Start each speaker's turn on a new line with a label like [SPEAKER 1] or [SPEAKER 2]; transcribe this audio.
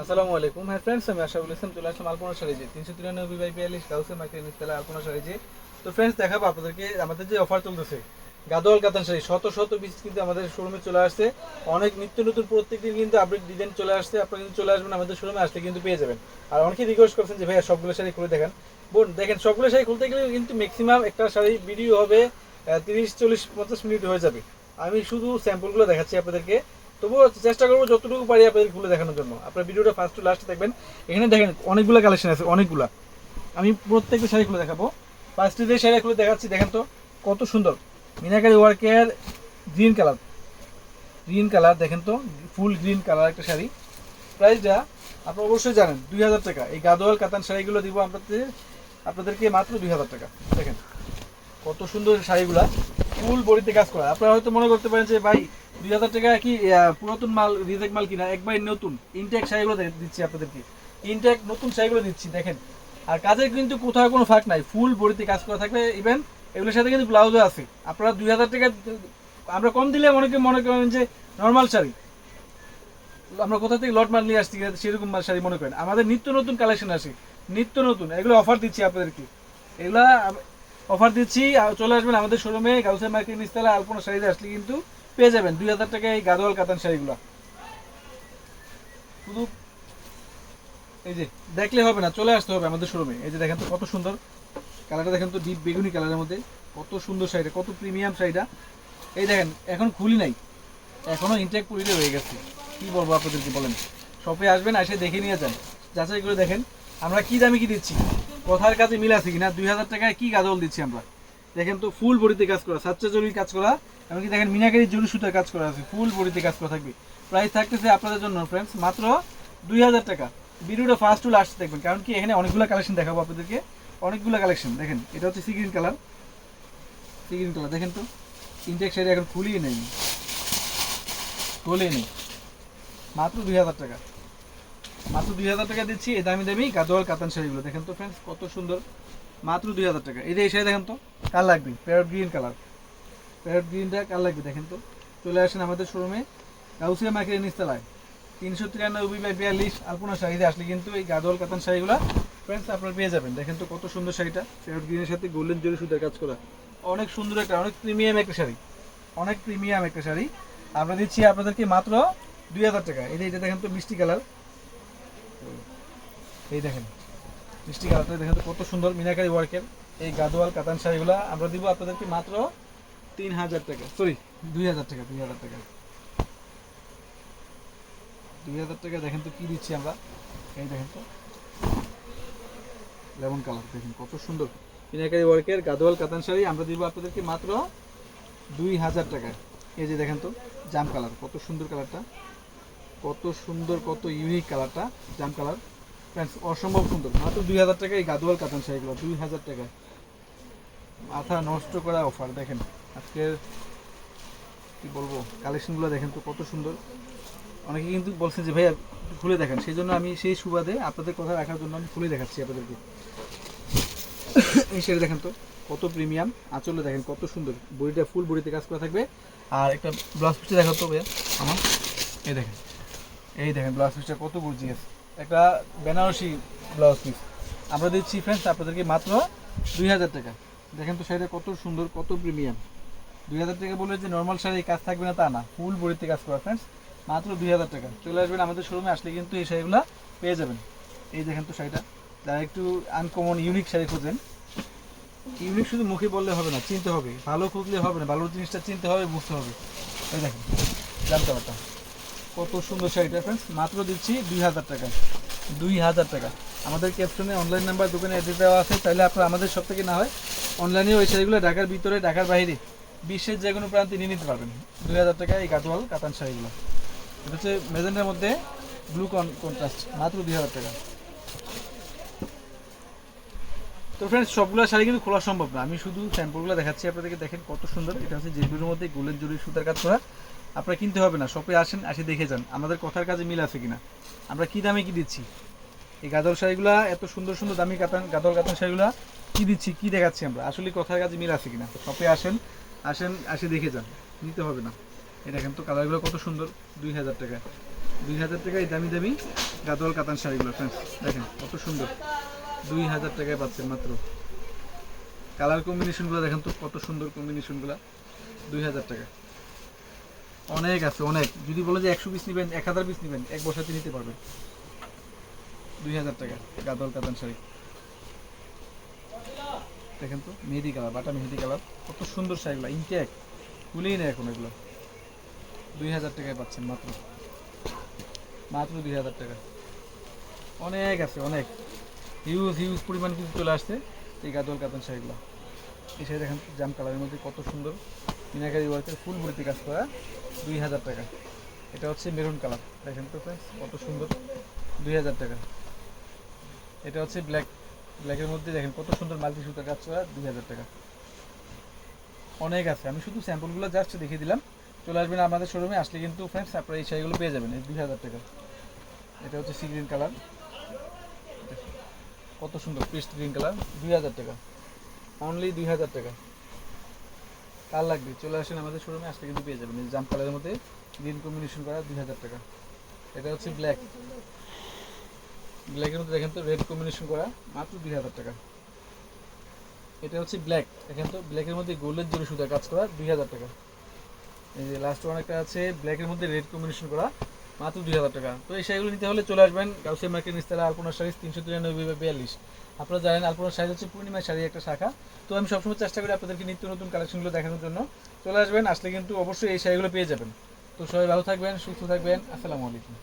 [SPEAKER 1] আসসালামু আলাইকুম। হ্যাঁ ফ্রেন্ডস আমি আশাফুল ইসলাম চলে আসলাম আলপনা শাড়িজে তিনশো তিরানব্বই বাই বিয়াল্লিশ কাউসে মার্কেট নিচতলা আলপনা শাড়িজে তো ফ্রেন্ডস দেখাবো আপনাদেরকে, আমাদের যে অফার চলতেছে, গাদোয়াল কাতান শাড়ি, শত শত পিস কিন্তু আমাদের শোরুমে চলে আসছে। অনেক নিত্য নতুন প্রত্যেকদিন কিন্তু আপডেট ডিজাইন চলে আসছে, আপনারা কিন্তু চলে আসবেন, আমাদের শোরুমে আসলে কিন্তু পেয়ে যাবেন। আর অনেকে রিকোয়েস্ট করছেন যে, ভাইয়া, সবগুলো শাড়ি খুলে দেখেন। বোন, দেখেন, সবগুলো শাড়ি খুলতে গেলে কিন্তু ম্যাক্সিমাম একটা শাড়ি ভিডিও হবে তিরিশ, চল্লিশ, পঞ্চাশ মিনিট হয়ে যাবে। আমি শুধু স্যাম্পলগুলো দেখাচ্ছি আপনাদেরকে। তবুও চেষ্টা করব যতটুকু পারি আপনাদের খুলে দেখানোর জন্য। আপনার ভিডিওটা ফার্স্ট টু লাস্ট দেখবেন। এখানে দেখেন, অনেকগুলো কালেকশন আছে, অনেকগুলা। আমি প্রত্যেকটা শাড়ি খুলে দেখাবো। ফার্স্টে যে শাড়ি খুলে দেখাচ্ছি, দেখেন তো, কত সুন্দর। মিনাকারি ওয়ার্কের গ্রিন কালার গ্রিন কালার দেখেন তো ফুল গ্রিন কালার একটা শাড়ি। প্রাইসটা আপনারা অবশ্যই জানেন, দুই হাজার টাকা। এই গাদোয়াল, কাতান শাড়িগুলো দিব আপনাদের, আপনাদেরকে মাত্র দুই হাজার টাকা। দেখেন, কত সুন্দর শাড়িগুলা ফুল বডিতে কাজ করা। আপনারা হয়তো মনে করতে পারেন যে, ভাই দুই হাজার টাকা কি পুরাতন মাল, রিজেক্ট মাল কিনা? একবার নতুন। ইনটেক শাড়িগুলো দিচ্ছি আপনাদেরকে। ইনটেক নতুন শাড়িগুলো দিচ্ছি, দেখেন। আর কাজে কিন্তু কোথাও কোনো ফাঁক নাই। ফুল বডিতে কাজ করা থাকবে ইভেন এগুলোর সাথে কিন্তু ব্লাউজও আছে। আপনারা দুই হাজার টাকা, আমরা কম দিলে অনেকে মনে করেন যে নর্মাল শাড়ি। আমরা কোথা থেকে লট মাল নিয়ে আসছি, সেরকম মাল শাড়ি মনে করেন। আমাদের নিত্য নতুন কালেকশন আসে নিত্য নতুন। এগুলো অফার দিচ্ছি আপনাদেরকে। এগুলা অফার দিচ্ছি। চলে আসবেন আমাদের শোরুমে গাউসে মার্কেট নিস্তালা আলপনা শাড়িতে আসলে কিন্তু পেয়ে যাবেন। দুই হাজার টাকায় এই গাদোয়াল কাতান শাড়িগুলো। শুধু এই যে, দেখলে হবে না, চলে আসতে হবে আমাদের শোরুমে এই যে দেখেন তো, কত সুন্দর। কালারটা দেখেন তো ডিপ বেগুনি কালারের মধ্যে। কত সুন্দর শাড়িটা, কত প্রিমিয়াম শাড়িটা। এই দেখেন, এখন খুলি নাই। এখনও ইনটেক পুরিতে হয়ে গেছে। কি বলব আপনাদেরকে, বলেন। শপে আসবেন, এসে দেখে নিয়ে যান। যাচাই করে দেখেন, আমরা কি দামে কি দিচ্ছি। কথার কাছে মিল আছে কিনা? দুই হাজার টাকায় কি গাদল দিচ্ছি আমরা? দেখেন তো ফুল বডিতে কাজ করা, সাচ্চা জরির কাজ করা, এমনকি দেখেন মিনাকারি জরি সুতার কাজ করা আছে ফুল বডিতে কাজ করা থাকবে। প্রাইস থাকতেছে আপনাদের জন্য ফ্রেন্ডস মাত্র দুই হাজার টাকা। ভিডিওটা ফার্স্ট টু লাস্ট দেখবেন, কারণ কি এখানে অনেকগুলো কালেকশন দেখাবো আপনাদেরকে। অনেকগুলো কালেকশন দেখেন, এটা হচ্ছে sea green colour sea green colour দেখেন তো ইনটেক শাড়ি এখন খুলিয়ে নেই। খুলিয়ে নেই। মাত্র দুই হাজার টাকা। মাত্র দুই হাজার টাকা দিচ্ছি, এই দামি দামি গাদোয়াল কাতান শাড়িগুলো। দেখেন তো ফ্রেন্ডস কত সুন্দর। মাত্র দুই হাজার টাকা। এই যে এই শাড়ি দেখেন তো, কার লাগবে? প্যারট গ্রিন কালার প্যারট গ্রিনটা কার লাগবে দেখেন তো? চলে আসেন আমাদের শোরুমে গাউসিয়া মার্কেটের নিচতলায়। তিনশো তিরানব্বই বাই বিয়াল্লিশ আলপনা শাড়িতে আসলে কিন্তু এই গাদোয়াল কাতান শাড়িগুলো ফ্রেন্ডস আপনারা পেয়ে যাবেন। দেখেন তো কত সুন্দর শাড়িটা। প্যারট গ্রিনের সাথে গোল্ডেন জরি সুতার কাজ করা। অনেক সুন্দর একটা, অনেক প্রিমিয়াম একটা শাড়ি। অনেক প্রিমিয়াম একটা শাড়ি। আমরা দিচ্ছি আপনাদেরকে মাত্র দুই হাজার টাকা। এই যে এটা দেখেন তো মিষ্টি কালার এই দেখেন, মিষ্টি কালারটা দেখেন কত সুন্দর মিনাকারি ওয়ার্কের এই গাদোয়াল, কাতান শাড়িগুলো আমরা দিব আপনাদেরকে মাত্র তিন হাজার টাকা। সরি দুই হাজার টাকা, দুই হাজার টাকা। দুই হাজার টাকা দেখেন তো কি দিচ্ছি আমরা। এই দেখেন তো, লেমন কালার, দেখেন কত সুন্দর। মিনাকারি ওয়ার্কের গাদোয়াল, কাতান শাড়ি আমরা দিব আপনাদেরকে মাত্র দুই হাজার টাকা এই যে দেখেন তো, জাম কালার, কত সুন্দর কালারটা। কত সুন্দর, কত ইউনিক কালারটা জাম কালার ফ্রেন্ডস অসম্ভব সুন্দর। মাত্র দুই হাজার টাকা এই গাদোয়াল কাতান শাড়িগুলো দুই হাজার টাকায়। মাথা নষ্ট করা অফার দেখেন। আজকের, কি বলব কালেকশনগুলো দেখেন তো কত সুন্দর। অনেকে কিন্তু বলছেন যে, ভাইয়া, খুলে দেখেন। সেই জন্য আমি সেই সুবাদে আপনাদের কথা রাখার জন্য আমি খুলে দেখাচ্ছি আপনাদেরকে। এই শাড়ি দেখেন তো, কত প্রিমিয়াম আঁচলে দেখেন কত সুন্দর। বডিটা ফুল বডিতে কাজ করা থাকবে। আর একটা ব্লাউজ পিসটা দেখো তো ভাইয়া, আমার। এই দেখেন। এই দেখেন ব্লাউজ পিসটা কত গর্জিয়াস একটা বেনারসি ব্লাউজ পিস আমরা দিচ্ছি ফ্রেন্ডস আপনাদেরকে মাত্র দুই হাজার টাকা। দেখেন তো শাড়িটা কত সুন্দর, কত প্রিমিয়াম দুই হাজার টাকা বলে যে নর্মাল শাড়ি কাজ থাকবে না, তা না। ফুল বডিতে কাজ করা ফ্রেন্ডস মাত্র দুই হাজার টাকা। চলে আসবেন আমাদের শোরুমে আসলে কিন্তু এই শাড়িগুলো পেয়ে যাবেন। এই দেখেন তো শাড়িটা। যারা একটু আনকমন ইউনিক শাড়ি খোঁজেন ইউনিক শুধু মুখে বললে হবে না, চিনতে হবে। ভালো খুঁজলে হবে না, ভালো জিনিসটা চিনতে হবে, বুঝতে হবে। এই দেখেন, জানতে পারতাম। কত সুন্দর শাড়িটা ফ্রেন্ডস মাত্র দিচ্ছি দুই হাজার টাকা। দুই হাজার টাকা। আমাদের ক্যাপশনে অনলাইন নাম্বার দোকানে অ্যাড্রেস দেওয়া আছে, তাহলে আপনারা আমাদের সব থেকে না হয় অনলাইনে ওই শাড়িগুলো ঢাকার ভিতরে, ঢাকার বাইরে, বিশ্বের যে কোনো প্রান্তে নিয়ে নিতে পারবেন। দুই হাজার টাকা এই কাটোয়াল কাতান শাড়িগুলো। এটা হচ্ছে মেজেন্টার মধ্যে ব্লু কন্ট্রাস্ট মাত্র দুই হাজার টাকা। তো ফ্রেন্ডস সবগুলো শাড়ি কিন্তু খোলা সম্ভব না। আমি শুধু স্যাম্পলগুলো দেখাচ্ছি, আপনাদেরকে দেখেন কত সুন্দর। এটা হচ্ছে জেবির মধ্যে গোলের জরি সুতার কাজ করা। আপনারা কিনতে হবে না, শপে আসেন, আসে দেখে যান, আমাদের কথার কাজে মিল আছে কিনা। আমরা কি দামে কি দিচ্ছি? এই গাদল শাড়িগুলা, এত সুন্দর সুন্দর দামি কাতান গাদল কাতান শাড়িগুলা, কি দিচ্ছি, কি দেখাচ্ছি আমরা? আসলে কথার কাজে মিল আছে কিনা? শপে আসেন আসেন, আসে দেখে যান। নিতে হবে না। এই দেখেন তো কালারগুলো কত সুন্দর, দুই হাজার টাকা দুই হাজার টাকায় দামি দামি গাদোয়াল কাতান শাড়িগুলো ফ্রেন্ডস দেখেন কত সুন্দর। দুই হাজার টাকায় পাচ্ছেন মাত্র। কালার কম্বিনেশনগুলো দেখেন তো কত সুন্দর কম্বিনেশনগুলো দুই হাজার টাকা অনেক আছে, অনেক। যদি বলে যে একশো পিস নেবেন, এক হাজার পিস নেবেন, এক বছরতে নিতে পারবেন। দুই হাজার টাকা গাদল কাতান শাড়ি। দেখেন তো, মেহেদি কালার, বাটা মেহেদি কালার। কত সুন্দর শাড়িগুলো ইনটেক খুলেই নেই এখন এগুলো। দুই হাজার টাকায় পাচ্ছেন মাত্র। মাত্র দুই হাজার টাকা। অনেক আছে, অনেক। হিউজ হিউজ পরিমাণ কিন্তু চলে আসছে এই গাদল কাতান শাড়িগুলো। এই শাড়ি দেখেন জাম কালারের মধ্যে কত সুন্দর। মিনাকারি ওয়ার্কের ফুল ভর্তি কাজ করা। দুই হাজার টাকা। এটা হচ্ছে মেরুন কালার। দেখেন তো কত সুন্দর। দুই হাজার টাকা। এটা হচ্ছে ব্ল্যাক ব্ল্যাকের মধ্যে দেখেন কত সুন্দর মাল্টি সুতার কাজ করা, দুই হাজার টাকা। অনেক আছে। আমি শুধু স্যাম্পলগুলো জাস্ট দেখিয়ে দিলাম। চলে আসবেন আমাদের শোরুমে আসলে কিন্তু ফ্রেন্ডস আপনারা এই শাড়িগুলো পেয়ে যাবেন। দুই হাজার টাকা। এটা হচ্ছে সি গ্রিন কালার। কত সুন্দর, পেস্ট গ্রিন কালার। দুই হাজার টাকা। অনলি দুই হাজার টাকা। কার লাগবে? চলে আসেন আমাদের শোরুমে আজকে কিন্তু পেয়ে যাবেন। জাম কালারের মধ্যে গ্রিন কম্বিনেশন করা দুই হাজার টাকা। এটা হচ্ছে ব্ল্যাক ব্ল্যাকের মধ্যে দেখেন তো রেড কম্বিনেশন করা মাত্র দুই হাজার টাকা। এটা হচ্ছে ব্ল্যাক দেখেন তো ব্ল্যাকের মধ্যে গোল্ডের জোরে সুতা কাজ করা দুই হাজার টাকা। এই যে লাস্ট ওয়ান একটা আছে ব্ল্যাকের মধ্যে রেড কম্বিনেশন করা মাত্র দুই হাজার টাকা। তো এই শাড়িগুলো নিতে হলে চলে আসবেন গাউসিয়া মার্কেট নিস্তালা আলপনা শাড়ি তিনশো তিরানব্বই বা বিয়াল্লিশ। আপনারা জানেন আলপনা শাড়ি হচ্ছে পূর্ণিমা শাড়ি একটা শাখা। তো আমি সবসময় চেষ্টা করি আপনাদেরকে নিত্য নতুন কালেকশনগুলো দেখানোর জন্য। চলে আসবেন, আসলে কিন্তু অবশ্যই এই শাড়িগুলো পেয়ে যাবেন। তো সবাই ভালো থাকবেন, সুস্থ থাকবেন। আসসালামু আলাইকুম।